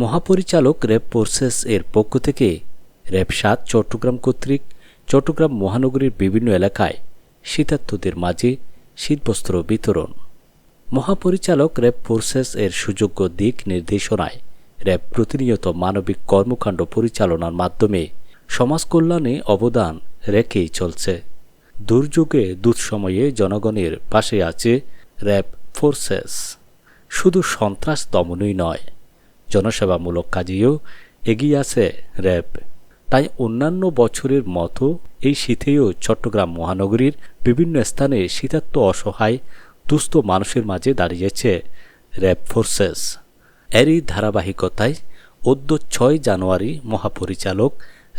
মহাপরিচালক RAB forces এর পক্ষ থেকে র্যাব সাত চট্টগ্রাম কর্তৃক চট্টগ্রাম মহানগরীর বিভিন্ন এলাকায় শীতার্থদের মাঝে শীতবস্ত্র বিতরণ। মহাপরিচালক র্যাব ফোর্সেস এর সুযোগ্য দিক নির্দেশনায় র্যাব প্রতিনিয়ত মানবিক কর্মকাণ্ড পরিচালনার মাধ্যমে সমাজ কল্যাণে অবদান রেখেই চলছে। দুর্যোগে দুঃসময়ে জনগণের পাশে আছে র্যাব ফোর্সেস। শুধু সন্ত্রাস দমনই নয় জনসেবামূলক কাজেও এগিয়ে আছে র্যাব। তাই অন্যান্য বছরের মতো এই শীতেও চট্টগ্রাম মহানগরীর বিভিন্ন স্থানে শীতার্ত অসহায়, দুস্থ মানুষের মাঝে দাঁড়িয়েছে র্যাব ফোর্সেস। এরই ধারাবাহিকতায় অদ্য ছয় জানুয়ারি মহাপরিচালক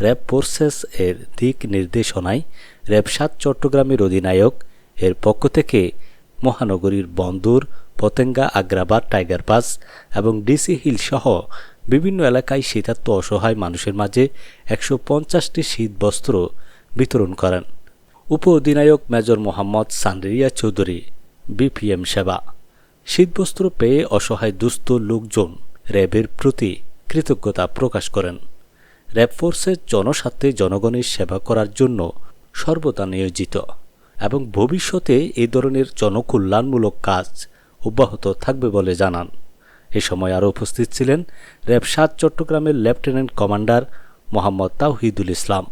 র্যাব ফোর্সেস এর দিক নির্দেশনায় র্যাব সাত চট্টগ্রামের অধিনায়ক এর পক্ষ থেকে মহানগরীর বন্দর, পতেঙ্গা, আগ্রাবাদ, টাইগার পাস এবং ডিসি হিল সহ বিভিন্ন এলাকায় শীতার্ত অসহায় মানুষের মাঝে একশো পঞ্চাশটি শীতবস্ত্র বিতরণ করেন। উপ অধিনায়ক মেজর মোহাম্মদ সানরিয়া চৌধুরী, বিপিএম সেবা। শীতবস্ত্র পেয়ে অসহায় দুস্থ লোকজন র্যাবের প্রতি কৃতজ্ঞতা প্রকাশ করেন। র্যাব ফোর্সের জনস্বার্থে জনগণের সেবা করার জন্য সর্বদা নিয়োজিত। এবং ভবিষ্যতে এ ধরনের জনকল্যাণমূলক কাজ অব্যাহত থাকবে বলে জানান। এ সময় আরও উপস্থিত ছিলেন র্যাব সাত চট্টগ্রামের লেফটেন্যান্ট কমান্ডার মোহাম্মদ তাওহিদুল ইসলাম।